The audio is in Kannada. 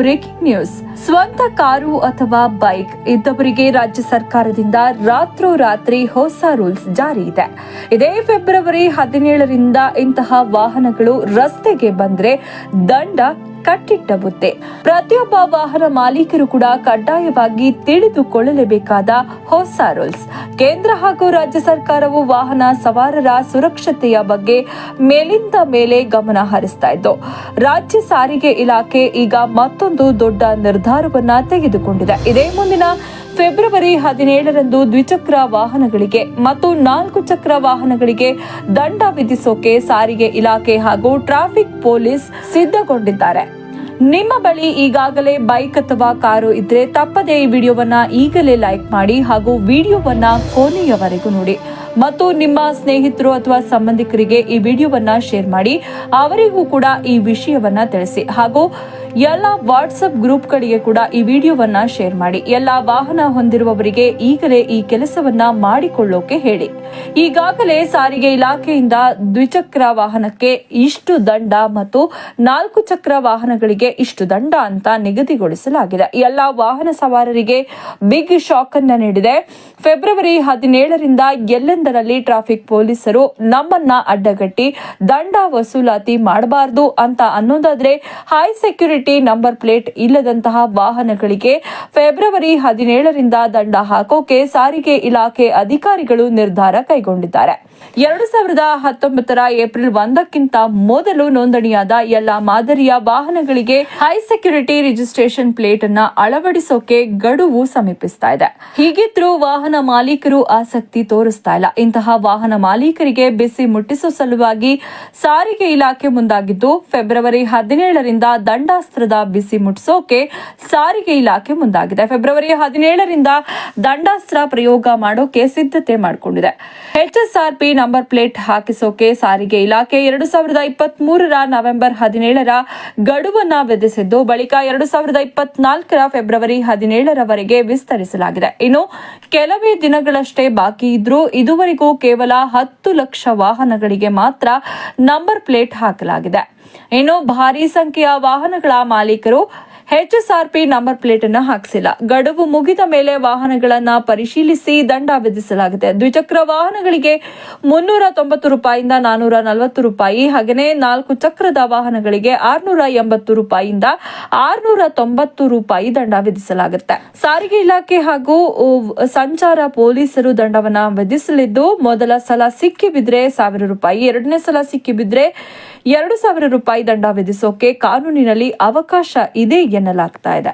Breaking news. ಸ್ವಂತ ಕಾರು ಅಥವಾ ಬೈಕ್ ಇದ್ದವರಿಗೆ ರಾಜ್ಯ ಸರ್ಕಾರದಿಂದ ರಾತ್ರೋರಾತ್ರಿ ಹೊಸ ರೂಲ್ಸ್ ಜಾರಿ ಇದೆ. ಇದೇ ಫೆಬ್ರವರಿ ಹದಿನೇಳರಿಂದ ಇಂತಹ ವಾಹನಗಳು ರಸ್ತೆಗೆ ಬಂದ್ರೆ ದಂಡ ಕಟ್ಟಿಟ್ಟ ಬುತ್ತೆ ಪ್ರತಿಯೊಬ್ಬ ವಾಹನ ಮಾಲೀಕರು ಕೂಡ ಕಡ್ಡಾಯವಾಗಿ ತಿಳಿದುಕೊಳ್ಳಲೇಬೇಕಾದ ಹೊಸ ರೂಲ್ಸ್. ಕೇಂದ್ರ ಹಾಗೂ ರಾಜ್ಯ ಸರ್ಕಾರವು ವಾಹನ ಸವಾರರ ಸುರಕ್ಷತೆಯ ಬಗ್ಗೆ ಮೇಲಿಂದ ಮೇಲೆ ಗಮನ ಹರಿಸ್ತಾ ಇದ್ದು, ರಾಜ್ಯ ಸಾರಿಗೆ ಇಲಾಖೆ ಈಗ ಮತ್ತೊಂದು ದೊಡ್ಡ ನಿರ್ಧಾರವನ್ನ ತೆಗೆದುಕೊಂಡಿದೆ. ಇದೇ ಮುಂದಿನ ಫೆಬ್ರವರಿ ಹದಿನೇಳರಂದು ದ್ವಿಚಕ್ರ ವಾಹನಗಳಿಗೆ ಮತ್ತು ನಾಲ್ಕು ಚಕ್ರ ವಾಹನಗಳಿಗೆ ದಂಡ ವಿಧಿಸೋಕೆ ಸಾರಿಗೆ ಇಲಾಖೆ ಹಾಗೂ ಟ್ರಾಫಿಕ್ ಪೊಲೀಸ್ ಸಿದ್ಧಗೊಂಡಿದ್ದಾರೆ. ನಿಮ್ಮ ಬಳಿ ಈಗಾಗಲೇ ಬೈಕ್ ಅಥವಾ ಕಾರು ಇದ್ರೆ ತಪ್ಪದೇ ಈ ವಿಡಿಯೋವನ್ನ ಈಗಲೇ ಲೈಕ್ ಮಾಡಿ ಹಾಗೂ ವಿಡಿಯೋವನ್ನ ಕೊನೆಯವರೆಗೂ ನೋಡಿ. ಮತ್ತು ನಿಮ್ಮ ಸ್ನೇಹಿತರು ಅಥವಾ ಸಂಬಂಧಿಕರಿಗೆ ಈ ವಿಡಿಯೋವನ್ನ ಶೇರ್ ಮಾಡಿ, ಅವರಿಗೂ ಕೂಡ ಈ ವಿಷಯವನ್ನ ತಿಳಿಸಿ ಹಾಗೂ ಎಲ್ಲ ವಾಟ್ಸ್ಆಪ್ ಗ್ರೂಪ್ಗಳಿಗೆ ಕೂಡ ಈ ವಿಡಿಯೋವನ್ನ ಶೇರ್ ಮಾಡಿ. ಎಲ್ಲ ವಾಹನ ಹೊಂದಿರುವವರಿಗೆ ಈಗಲೇ ಈ ಕೆಲಸವನ್ನ ಮಾಡಿಕೊಳ್ಳೋಕೆ ಹೇಳಿ. ಈಗಾಗಲೇ ಸಾರಿಗೆ ಇಲಾಖೆಯಿಂದ ದ್ವಿಚಕ್ರ ವಾಹನಕ್ಕೆ ಇಷ್ಟು ದಂಡ ಮತ್ತು ನಾಲ್ಕು ಚಕ್ರ ವಾಹನಗಳಿಗೆ ಇಷ್ಟು ದಂಡ ಅಂತ ನಿಗದಿಗೊಳಿಸಲಾಗಿದೆ. ಎಲ್ಲ ವಾಹನ ಸವಾರರಿಗೆ ಬಿಗ್ ಶಾಕ್ ಅನ್ನ ನೀಡಿದೆ. ಫೆಬ್ರವರಿ ಹದಿನೇಳರಿಂದ ಎಲ್ಲೆಂದರಲ್ಲಿ ಟ್ರಾಫಿಕ್ ಪೊಲೀಸರು ನಮ್ಮನ್ನ ಅಡ್ಡಗಟ್ಟಿ ದಂಡ ವಸೂಲಾತಿ ಮಾಡಬಾರದು ಅಂತ ಅನ್ನೋದಾದ್ರೆ ಹೈ ಸೆಕ್ಯೂರಿಟಿ ನಂಬರ್ ಪ್ಲೇಟ್ ಇಲ್ಲದಂತಹ ವಾಹನಗಳಿಗೆ ಫೆಬ್ರವರಿ ಹದಿನೇಳರಿಂದ ದಂಡ ಹಾಕೋಕೆ ಸಾರಿಗೆ ಇಲಾಖೆ ಅಧಿಕಾರಿಗಳು ನಿರ್ಧಾರ ಕೈಗೊಂಡಿದ್ದಾರೆ. ಎರಡು ಸಾವಿರದ ಹತ್ತೊಂಬತ್ತರ ಏಪ್ರಿಲ್ ಒಂದಕ್ಕಿಂತ ಮೊದಲು ನೋಂದಣಿಯಾದ ಎಲ್ಲ ಮಾದರಿಯ ವಾಹನಗಳಿಗೆ ಹೈ ಸೆಕ್ಯೂರಿಟಿ ರಿಜಿಸ್ಟ್ರೇಷನ್ ಪ್ಲೇಟ್ ಅನ್ನ ಅಳವಡಿಸೋಕೆ ಗಡುವು ಸಮೀಪಿಸ್ತಾ ಇದೆ. ಹೀಗಿದ್ರೂ ವಾಹನ ಮಾಲೀಕರು ಆಸಕ್ತಿ ತೋರಿಸ್ತಾ ಇಲ್ಲ. ಇಂತಹ ವಾಹನ ಮಾಲೀಕರಿಗೆ ಬಿಸಿ ಮುಟ್ಟಿಸುವ ಸಲುವಾಗಿ ಸಾರಿಗೆ ಇಲಾಖೆ ಮುಂದಾಗಿದ್ದು, ಫೆಬ್ರವರಿ ಹದಿನೇಳರಿಂದ ದಂಡಾಸ್ತ್ರದ ಬಿಸಿ ಮುಟ್ಟಿಸೋಕೆ ಸಾರಿಗೆ ಇಲಾಖೆ ಮುಂದಾಗಿದೆ. ಫೆಬ್ರವರಿ ಹದಿನೇಳರಿಂದ ದಂಡಾಸ್ತ್ರ ಪ್ರಯೋಗ ಮಾಡೋಕೆ ಸಿದ್ಧತೆ ಮಾಡಿಕೊಂಡಿದೆ. ಎಚ್ಎಸ್ಆರ್ಪಿ ನಂಬರ್ ಪ್ಲೇಟ್ ಹಾಕಿಸೋಕೆ ಸಾರಿಗೆ ಇಲಾಖೆ ಎರಡು ಸಾವಿರದ ಇಪ್ಪತ್ತ್ ಮೂರರ ನವೆಂಬರ್ ಹದಿನೇಳರ ಗಡುವನ್ನ ವಿಧಿಸಿದ್ದು, ಬಳಿಕ ಎರಡು ಸಾವಿರದ ಇಪ್ಪತ್ನಾಲ್ಕರ ಫೆಬ್ರವರಿ ಹದಿನೇಳರವರೆಗೆ ವಿಸ್ತರಿಸಲಾಗಿದೆ. ಇನ್ನು ಕೆಲವೇ ದಿನಗಳಷ್ಟೇ ಬಾಕಿ ಇದ್ರೂ ಇದುವರೆಗೂ ಕೇವಲ ಹತ್ತು ಲಕ್ಷ ವಾಹನಗಳಿಗೆ ಮಾತ್ರ ನಂಬರ್ ಪ್ಲೇಟ್ ಹಾಕಲಾಗಿದೆ. ಇನ್ನು ಭಾರಿ ಸಂಖ್ಯೆಯ ವಾಹನಗಳ ಮಾಲೀಕರು ಎಚ್ಎಸ್ಆರ್ಪಿ ನಂಬರ್ ಪ್ಲೇಟ್ ಅನ್ನು ಹಾಕಿಸಿಲ್ಲ. ಗಡುವು ಮುಗಿದ ಮೇಲೆ ವಾಹನಗಳನ್ನು ಪರಿಶೀಲಿಸಿ ದಂಡ ವಿಧಿಸಲಾಗಿದೆ. ದ್ವಿಚಕ್ರ ವಾಹನಗಳಿಗೆ ಮುನ್ನೂರ ತೊಂಬತ್ತು ರೂಪಾಯಿಂದ ನಾನೂರ ನಲವತ್ತು ರೂಪಾಯಿ, ಹಾಗೆಯೇ ನಾಲ್ಕು ಚಕ್ರದ ವಾಹನಗಳಿಗೆ ಆರ್ನೂರ ಎಂಬತ್ತು ರೂಪಾಯಿಯಿಂದ ಆರ್ನೂರ ತೊಂಬತ್ತು ರೂಪಾಯಿ ದಂಡ ವಿಧಿಸಲಾಗುತ್ತೆ. ಸಾರಿಗೆ ಇಲಾಖೆ ಹಾಗೂ ಸಂಚಾರ ಪೊಲೀಸರು ದಂಡವನ್ನು ವಿಧಿಸಲಿದ್ದು, ಮೊದಲ ಸಲ ಸಿಕ್ಕಿ ಬಿದ್ರೆ ಸಾವಿರ ರೂಪಾಯಿ, ಎರಡನೇ ಸಲ ಸಿಕ್ಕಿ ಬಿದ್ರೆ ಎರಡು ಸಾವಿರ ರೂಪಾಯಿ ದಂಡ ವಿಧಿಸೋಕೆ ಕಾನೂನಿನಲ್ಲಿ ಅವಕಾಶ ಇದೆ ಎನ್ನಲಾಗ್ತಾ ಇದೆ.